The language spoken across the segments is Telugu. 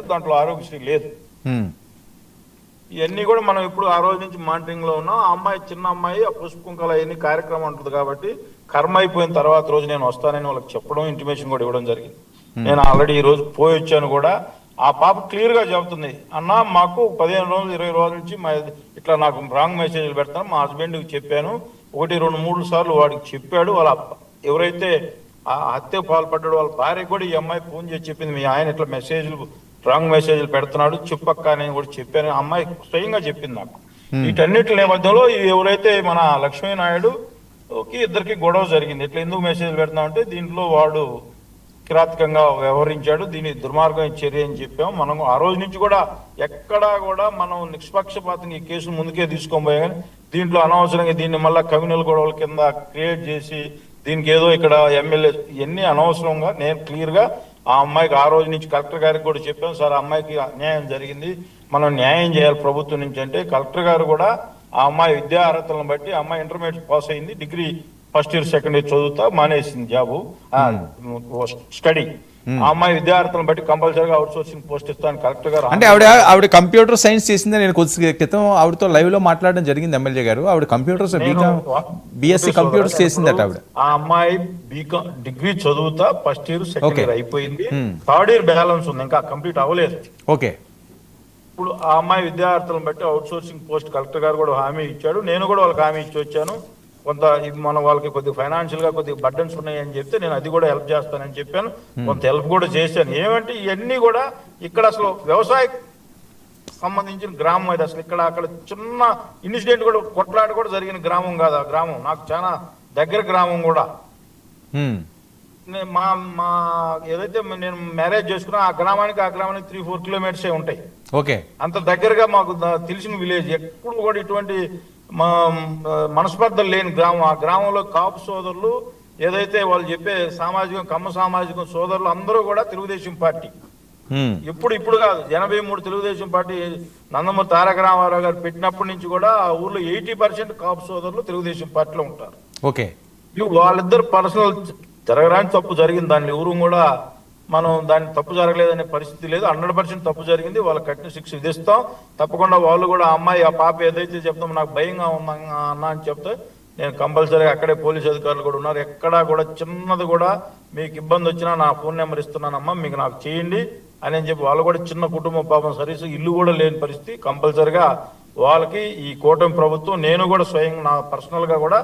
దాంట్లో ఆరోగ్యశ్రీ లేదు. ఇవన్నీ కూడా మనం ఇప్పుడు ఆ రోజు నుంచి మానిటరింగ్లో ఉన్నాం. ఆ అమ్మాయి చిన్న అమ్మాయి ఆ పసుపు కుంకాల అవన్నీ కార్యక్రమం ఉంటుంది కాబట్టి కర్మ అయిపోయిన తర్వాత రోజు నేను వస్తానని వాళ్ళకి చెప్పడం ఇంటిమేషన్ కూడా ఇవ్వడం జరిగింది. నేను ఆల్రెడీ ఈ రోజు పోయి వచ్చాను కూడా. ఆ పాప క్లియర్గా చెబుతుంది అన్న మాకు పదిహేను రోజులు ఇరవై రోజుల నుంచి మా ఇట్లా నాకు రాంగ్ మెసేజ్లు పెడతాను మా హస్బెండ్ చెప్పాను. ఒకటి రెండు మూడు సార్లు వాడికి చెప్పాడు. వాళ్ళ అప్ప- ఎవరైతే ఆ హత్య పాల్పడ్డాడు వాళ్ళ భార్య కూడా ఈ అమ్మాయి ఫోన్ చేసి చెప్పింది. మీ ఆయన ఇట్లా మెసేజ్లు రాంగ్ మెసేజ్లు పెడుతున్నాడు చెప్పక్క అని కూడా చెప్పాను. అమ్మాయి స్వయంగా చెప్పింది నాకు. వీటన్నిటి నేపథ్యంలో ఎవరైతే మన లక్ష్మీనాయుడు కి ఇద్దరికి గొడవ జరిగింది. ఇట్లా ఎందుకు మెసేజ్ పెడుతున్నాం అంటే దీంట్లో వాడు కిరాతకంగా వ్యవహరించాడు దీని దుర్మార్గం చర్య అని చెప్పాం మనం ఆ రోజు నుంచి కూడా ఎక్కడా కూడా మనం నిష్పక్షపాతంగా ఈ కేసును ముందుకే తీసుకొని పోయా. కానీ దీంట్లో అనవసరంగా దీన్ని మళ్ళా కమ్యూనల్ గొడవల కింద క్రియేట్ చేసి దీనికి ఏదో ఇక్కడ ఎమ్మెల్యే ఇవన్నీ అనవసరంగా నేను క్లియర్గా ఆ అమ్మాయికి ఆ రోజు నుంచి కలెక్టర్ గారికి కూడా చెప్పాం సార్ ఆ అమ్మాయికి అన్యాయం జరిగింది. మనం న్యాయం చేయాలి ప్రభుత్వం నుంచి. అంటే కలెక్టర్ గారు కూడా ఆ అమ్మాయి విద్యా అర్హతలను బట్టి అమ్మాయి ఇంటర్మీడియట్ పాస్ అయింది degree first year second year చదువుతా మానేసింది జాబు. స్టడీ. ఆ అమ్మాయి విద్యార్థులను బట్టి కంపల్సరీగా అవుట్ సోర్సింగ్ పోస్ట్ ఇస్తాను కలెక్టర్ గారు అంటే ఆవిడ ఆవిడ కంప్యూటర్ సైన్స్ చేసింది నేను కొద్ది క్రితం ఆవిడతో లైవ్లో మాట్లాడడం జరిగింది ఎమ్మెల్యే గారు. ఆవిడ కంప్యూటర్స్ బీకామ్ బిఎస్సి కంప్యూటర్స్ చేసిందట ఆవిడ. ఆ అమ్మాయి బీకామ్ డిగ్రీ చదువుతా ఫస్ట్ ఇయర్ సెకండ్. ఇయర్ అయిపోయింది. Hmm. థర్డ్ ఇయర్ బ్యాలెన్స్ ఉంది ఇంకా కంప్లీట్ అవ్వలేదు. ఓకే ఇప్పుడు ఆ అమ్మాయి విద్యార్థులను బట్టి అవుట్ సోర్సింగ్ పోస్ట్ కలెక్టర్ గారు కూడా హామీ ఇచ్చాడు. నేను కూడా వాళ్ళకి హామీ ఇచ్చి వచ్చాను. కొంత ఇది మన వాళ్ళకి కొద్దిగా ఫైనాన్షియల్గా కొద్దిగా బర్డన్స్ ఉన్నాయని చెప్తే నేను అది కూడా హెల్ప్ చేస్తానని చెప్పాను. కొంత హెల్ప్ కూడా చేశాను. ఏమంటే ఇవన్నీ కూడా ఇక్కడ అసలు వ్యవసాయ సంబంధించిన గ్రామం ఇది అసలు ఇక్కడ అక్కడ చిన్న ఇన్సిడెంట్ కూడా కొట్లాట కూడా జరిగిన గ్రామం కాదు ఆ గ్రామం. నాకు చాలా దగ్గర గ్రామం కూడా. మా మా ఏదైతే నేను మ్యారేజ్ చేసుకున్నా ఆ గ్రామానికి ఆ గ్రామానికి త్రీ ఫోర్ కిలోమీటర్స్ ఉంటాయి. ఓకే. అంత దగ్గరగా మాకు తెలిసిన విలేజ్ ఎప్పుడు కూడా ఇటువంటి మా మనస్పర్ధలు లేని గ్రామం. ఆ గ్రామంలో కాపు సోదరులు ఏదైతే వాళ్ళు చెప్పే సామాజికం కమ్మ సామాజికం సోదరులు అందరూ కూడా తెలుగుదేశం పార్టీ. ఇప్పుడు ఇప్పుడు కాదు ఎనభై మూడు తెలుగుదేశం పార్టీ నందమూరి తారక రామారావు గారు పెట్టినప్పటి నుంచి కూడా ఆ ఊర్లో ఎయిటీ పర్సెంట్ కాపు సోదరులు తెలుగుదేశం పార్టీలో ఉంటారు. ఓకే. వాళ్ళిద్దరు పర్సనల్ జరగడానికి తప్పు జరిగింది దాన్ని ఎవరు కూడా మనం దాన్ని తప్పు జరగలేదనే పరిస్థితి లేదు. హండ్రెడ్ పర్సెంట్ తప్పు జరిగింది. వాళ్ళ కఠిన శిక్ష విధిస్తాం. తప్పకుండా వాళ్ళు కూడా అమ్మాయి ఆ పాప ఏదైతే చెప్తామో నాకు భయంగా ఉందా అన్న అని చెప్తే నేను కంపల్సరీగా అక్కడే పోలీస్ అధికారులు కూడా ఉన్నారు. ఎక్కడా కూడా చిన్నది కూడా మీకు ఇబ్బంది వచ్చినా నా ఫోన్ నెంబర్ ఇస్తున్నానమ్మా మీకు నాకు చేయండి అని చెప్పి వాళ్ళు కూడా చిన్న కుటుంబం పాపం సర్వీస్ ఇల్లు కూడా లేని పరిస్థితి. కంపల్సరిగా వాళ్ళకి ఈ కూటమి ప్రభుత్వం నేను కూడా స్వయం నా పర్సనల్గా కూడా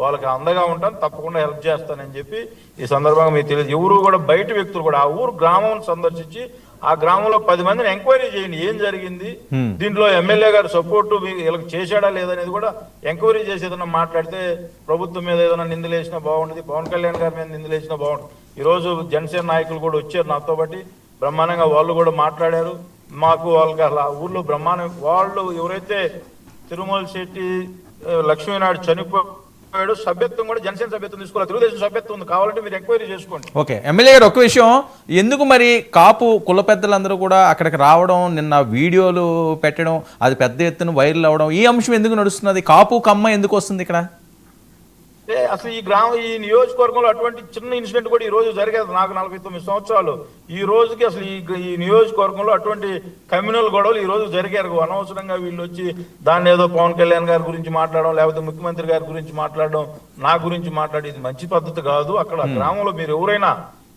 వాళ్ళకి అండగా ఉంటాను తప్పకుండా హెల్ప్ చేస్తానని చెప్పి ఈ సందర్భంగా మీకు తెలియదు. ఎవరు కూడా బయట వ్యక్తులు కూడా ఆ ఊరు గ్రామం సందర్శించి ఆ గ్రామంలో పది మందిని ఎంక్వైరీ చేయండి. ఏం జరిగింది. దీంట్లో ఎమ్మెల్యే గారు సపోర్టు వీళ్ళకి చేశాడా లేదనేది కూడా ఎంక్వైరీ చేసి ఏదైనా మాట్లాడితే ప్రభుత్వం మీద ఏదైనా నిందలేసినా బాగుంటుంది పవన్ కళ్యాణ్ గారి మీద నిందలేసినా బాగుంటుంది. ఈ రోజు జనసేన నాయకులు కూడా వచ్చారు నాతో బట్టి బ్రహ్మాండంగా వాళ్ళు కూడా మాట్లాడారు. మాకు వాళ్ళకి అలా ఊర్లో బ్రహ్మాండం వాళ్ళు ఎవరైతే తిరుమల శెట్టి లక్ష్మీనాయుడు పోయాడు సభ్యత్వం కూడా జనసేన సభ్యత్వం తీసుకోవాలి. తెలుగుదేశం సభ్యత్వం ఉంది. కావాలంటే మీరు ఎంక్వైరీ చేసుకోండి. ఓకే. ఎమ్మెల్యే గారు ఒక విషయం. ఎందుకు మరి కాపు కుల పెద్దలందరూ కూడా అక్కడికి రావడం నిన్న వీడియోలు పెట్టడం అది పెద్ద ఎత్తున వైరల్ అవ్వడం ఈ అంశం ఎందుకు నడుస్తున్నది? కాపు కమ్మ ఎందుకు వస్తుంది ఇక్కడ? ఏ, అసలు ఈ గ్రామం ఈ నియోజకవర్గంలో అటువంటి చిన్న ఇన్సిడెంట్ కూడా ఈ రోజు జరిగేది నాకు నలభై తొమ్మిది సంవత్సరాలు. ఈ రోజుకి అసలు ఈ ఈ నియోజకవర్గంలో అటువంటి కమ్యూనల్ గొడవలు ఈ రోజు జరిగారు. అనవసరంగా వీళ్ళు వచ్చి దాన్ని ఏదో పవన్ కళ్యాణ్ గారి గురించి మాట్లాడడం లేకపోతే ముఖ్యమంత్రి గారి గురించి మాట్లాడడం నా గురించి మాట్లాడి ఇది మంచి పద్ధతి కాదు. అక్కడ గ్రామంలో మీరు ఎవరైనా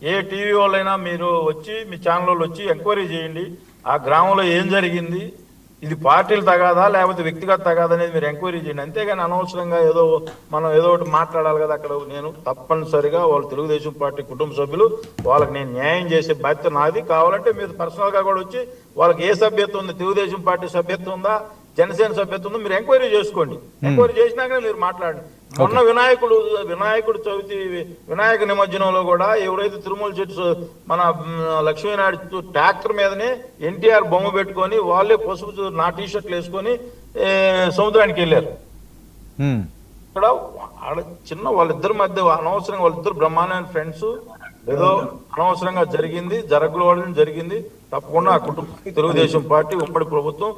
ఏ టీవీ వాళ్ళైనా మీరు వచ్చి మీ ఛానల్ వచ్చి ఎంక్వైరీ చేయండి. ఆ గ్రామంలో ఏం జరిగింది? ఇది పార్టీలు తగాదా లేకపోతే వ్యక్తిగత తగాదా అనేది మీరు ఎంక్వైరీ చేయండి. అంతేగాని అనవసరంగా ఏదో మనం ఏదో ఒకటి మాట్లాడాలి కదా అక్కడ. నేను తప్పనిసరిగా వాళ్ళు తెలుగుదేశం పార్టీ కుటుంబ సభ్యులు వాళ్ళకి నేను న్యాయం చేసే బాధ్యత నాది. కావాలంటే మీరు పర్సనల్గా కూడా వచ్చి వాళ్ళకి ఏ సభ్యత్వం ఉంది? తెలుగుదేశం పార్టీ సభ్యత్వం ఉందా? జనసేన సభ్యత్వం ఉందా మీరు ఎంక్వైరీ చేసుకోండి. ఎంక్వైరీ చేసినాకనే మీరు మాట్లాడండి. మొన్న వినాయకుడు వినాయకుడు చవితి వినాయక నిమజ్జనంలో కూడా ఎవరైతే తిరుమల చెట్టు మన మ్, లక్ష్మీనాయుడు ట్రాక్టర్ మీదనే ఎన్టీఆర్ బొమ్మ పెట్టుకొని వాళ్ళే పసుపు నా టీ షర్ట్లు వేసుకొని సముద్రానికి వెళ్ళారు. ఉమ్, ఇక్కడ చిన్న వాళ్ళిద్దరి మధ్య అనవసరంగా వాళ్ళిద్దరు బ్రహ్మాండమైన ఫ్రెండ్స్ ఏదో అనవసరంగా జరిగింది జరగకూడదని జరిగింది. తప్పకుండా ఆ కుటుంబం తెలుగుదేశం పార్టీ ఉమ్మడి ప్రభుత్వం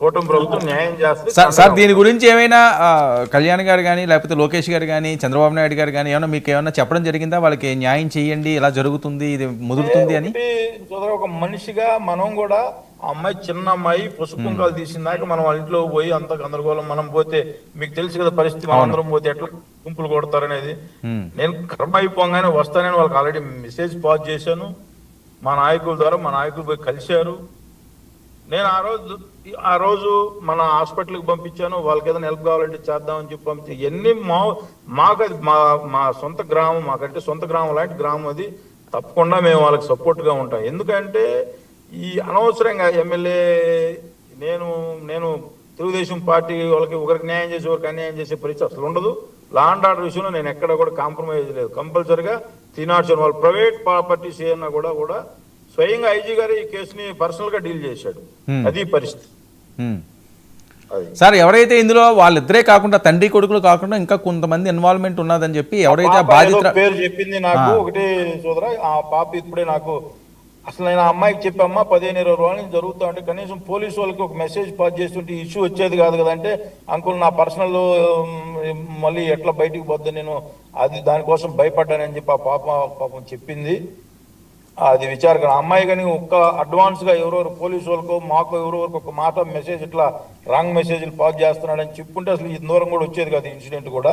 కూటమి ప్రభుత్వం న్యాయం చేస్తుంది సార్ దీని గురించి ఏమైనా కళ్యాణ్ గారు కానీ లేకపోతే లోకేష్ గారు కానీ చంద్రబాబు నాయుడు గారు కానీ ఏమైనా మీకు ఏమైనా చెప్పడం జరిగిందా? వాళ్ళకి న్యాయం చేయండి ఇలా జరుగుతుంది ఇది ముదురుతుంది అని? ఒక మనిషిగా మనం కూడా అమ్మాయి చిన్న అమ్మాయి పసుపు కుంకాలు తీసిందాక మనం వాళ్ళ ఇంట్లో పోయి అంత గందరగోళం మనం పోతే మీకు తెలుసు కదా పరిస్థితి అందరం పోతే ఎట్లా గుంపులు కొడతారనేది. నేను కర్మ అయిపోగానే వస్తానని వాళ్ళకి ఆల్రెడీ మెసేజ్ పాస్ చేశాను. మా నాయకుల ద్వారా మా నాయకులు పోయి కలిశారు. నేను ఆ రోజు ఆ రోజు మన హాస్పిటల్కి పంపించాను వాళ్ళకి ఏదైనా హెల్ప్ కావాలంటే చేద్దామని చెప్పి పంపించాను ఎన్ని మా మాకు అది మా మా సొంత గ్రామం మాకంటే సొంత గ్రామం లాంటి గ్రామం అది తప్పకుండా మేము వాళ్ళకి సపోర్ట్గా ఉంటాం. ఎందుకంటే ఈ అనవసరంగా ఎమ్మెల్యే నేను నేను తెలుగుదేశం పార్టీ వాళ్ళకి ఒకరికి న్యాయం చేసి ఒకరికి అన్యాయం చేసే పరిస్థితి అసలు ఉండదు. లా అండ్ ఆర్డర్ విషయంలో నేను ఎక్కడ కూడా కాంప్రమైజ్ లేదు. కంపల్సరిగా త్రీ వాళ్ళు ప్రైవేట్ ప్రాపర్టీస్ ఏమన్నా కూడా కూడా స్వయంగా ఐజీ గారు ఈ కేసుని పర్సనల్గా డీల్ చేశాడు. అది పరిస్థితి. సార్ ఎవరైతే ఇందులో వాళ్ళిద్దరే కాకుండా తండ్రి కొడుకులు కాకుండా ఇంకా కొంతమంది ఇన్వాల్వ్మెంట్ ఉన్నదని చెప్పి ఎవరైతే బాధిత పేరు చెప్పింది నాకు ఒకటి సోదరా ఆ పాప ఇప్పుడే నాకు అసలు నేను ఆ అమ్మాయికి చెప్పమ్మా పదిహేను ఇరవై రోజుల నుంచి జరుగుతా ఉంటే కనీసం పోలీసు వాళ్ళకి ఒక మెసేజ్ పాస్ చేస్తుంటే ఇష్యూ వచ్చేది కాదు కదా అంటే అంకుల్ నా పర్సనల్ మళ్ళీ ఎట్లా బయటికి పోద్ది నేను అది దానికోసం భయపడ్డానని చెప్పి ఆ పాప పాపం చెప్పింది. అది విచారకరం. అమ్మాయి కానీ ఒక్క అడ్వాన్స్గా ఎవరెవరు పోలీసు వాళ్ళకో మాకు ఎవరెవరికి ఒక మాట మెసేజ్ ఇట్లా రాంగ్ మెసేజ్లు పాస్ చేస్తున్నాడని చెప్పుంటే అసలు ఈ దూరం కూడా వచ్చేది కాదు ఇన్సిడెంట్ కూడా.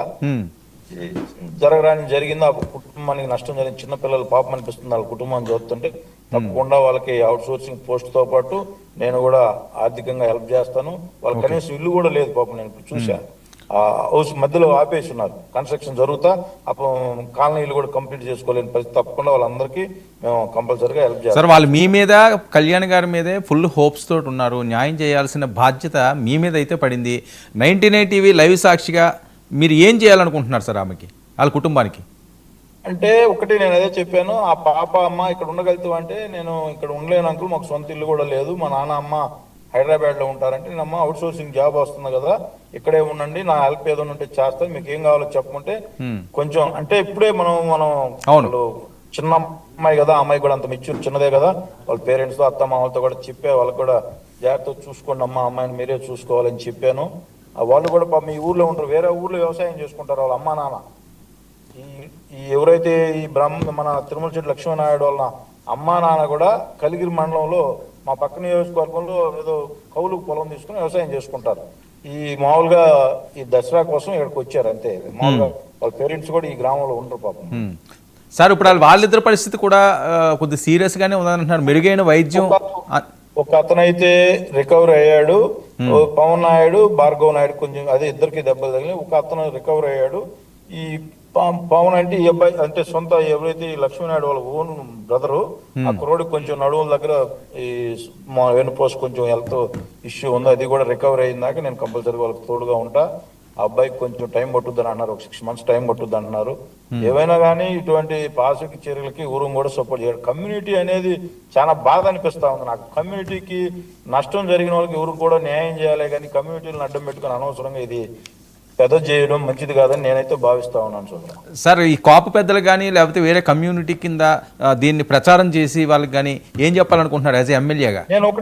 జరగరాని జరిగింది ఆ కుటుంబానికి నష్టం జరిగింది. చిన్న పిల్లలు పాపం అనిపిస్తుంది వాళ్ళ కుటుంబాన్ని చూస్తుంటే. తప్పకుండా వాళ్ళకి అవుట్ సోర్సింగ్ పోస్ట్తో పాటు నేను కూడా ఆర్థికంగా హెల్ప్ చేస్తాను. వాళ్ళకి కనీసం ఇల్లు కూడా లేదు పాపం నేను ఇప్పుడు చూశాను హౌస్ మధ్యలో ఆపేసి ఉన్నారు. కన్స్ట్రక్షన్ జరుగుతా అప్పుడు కాలనీలు కూడా కంప్లీట్ చేసుకోలేని పరిస్థితి. తప్పకుండా వాళ్ళందరికీ మేము కంపల్సరీగా హెల్ప్ చేస్తాం సార్ వాళ్ళు మీ మీద కళ్యాణ్ గారి మీదే ఫుల్ హోప్స్ తోటి ఉన్నారు. న్యాయం చేయాల్సిన బాధ్యత మీ మీద అయితే పడింది. నైన్టీ నైన్ టీవీ లైవ్ సాక్షిగా మీరు ఏం చేయాలనుకుంటున్నారు సార్ ఆమెకి వాళ్ళ కుటుంబానికి? అంటే ఒకటి నేను అదే చెప్పాను ఆ పాప అమ్మ ఇక్కడ ఉండగలుగుతావు అంటే నేను ఇక్కడ ఉండలేను అంకుల్ మాకు సొంత ఇల్లు కూడా లేదు. మా నాన్న అమ్మ హైదరాబాద్లో ఉంటారంటే నేను అమ్మ అవుట్ సోర్సింగ్ జాబ్ వస్తుంది కదా ఇక్కడే ఉండండి నా హెల్ప్ ఏదైనా ఉంటే చేస్తాను మీకు ఏం కావాలో చెప్పమంటే. కొంచెం అంటే ఇప్పుడే మనం మనం చిన్న అమ్మాయి కదా అమ్మాయి కూడా అంత మెచ్యూర్ చిన్నదే కదా వాళ్ళ పేరెంట్స్తో అత్త మామలతో కూడా చెప్పే వాళ్ళకి కూడా జాగ్రత్తగా చూసుకోండి అమ్మ అమ్మాయిని మీరే చూసుకోవాలని చెప్పాను. ఆ వాళ్ళు కూడా ఈ ఊర్లో ఉంటారు వేరే ఊర్లో వ్యవసాయం చేసుకుంటారు వాళ్ళ అమ్మ నాన్న. ఈ ఈ ఎవరైతే ఈ బ్రహ్మ మన తిరుమల చెట్టు లక్ష్మీనాయుడు వాళ్ళ అమ్మా నాన్న కూడా కలిగిరి మండలంలో మా పక్క నియోజకవర్గంలో ఏదో కౌలు పొలం తీసుకుని వ్యవసాయం చేసుకుంటారు. ఈ మామూలుగా ఈ దసరా కోసం ఇక్కడికి వచ్చారు అంతే. మామూలుగా వాళ్ళ పేరెంట్స్ కూడా ఈ గ్రామంలో ఉండరు పాపం. సార్ ఇప్పుడు వాళ్ళ- వాళ్ళిద్దరి పరిస్థితి కూడా కొద్ది సీరియస్ గానే ఉందంటున్నారు మెరుగైన వైద్యం ఒక అతనైతే రికవర్ అయ్యాడు. పవన్ నాయుడు భార్గవ్ నాయుడు కొంచెం అదే ఇద్దరికి దెబ్బలు తగిలి ఒక అతను రికవర్ అయ్యాడు. ఈ పవన్ అంటే ఈ అబ్బాయి అంటే సొంత ఎవరైతే లక్ష్మీనాయుడు వాళ్ళ ఓన్ బ్రదరు ఆ కుర్రోడికి కొంచెం నడువుల దగ్గర ఈ మా వెనుపోస్ కొంచెం హెల్త్ ఇష్యూ ఉంది అది కూడా రికవర్ అయిందాక నేను కంపల్సరీ వాళ్ళకి తోడుగా ఉంటా. ఆ అబ్బాయికి కొంచెం టైం పట్టుద్దని అన్నారు ఒక సిక్స్ మంత్స్ టైం పట్టుద్ది అంటున్నారు ఏవైనా కానీ ఇటువంటి పాసిక చర్యలకి ఊరు కూడా సపోర్ట్ చేయాలి కమ్యూనిటీ అనేది చాలా బాధ అనిపిస్తా ఉంది నాకు. కమ్యూనిటీకి నష్టం జరిగిన వాళ్ళకి ఎవరు కూడా న్యాయం చేయాలి కానీ కమ్యూనిటీలను అడ్డం పెట్టుకొని అనవసరంగా ఇది పెద్ద చేయడం మంచిది కాదని నేనైతే భావిస్తా ఉన్నాను సోదరా. సార్ ఈ కాపు పెద్దలు కానీ లేకపోతే వేరే కమ్యూనిటీ కింద దీన్ని ప్రచారం చేసి వాళ్ళకి కానీ ఏం చెప్పాలనుకుంటున్నారు యాజ్ ఎమ్మెల్యేగా? నేను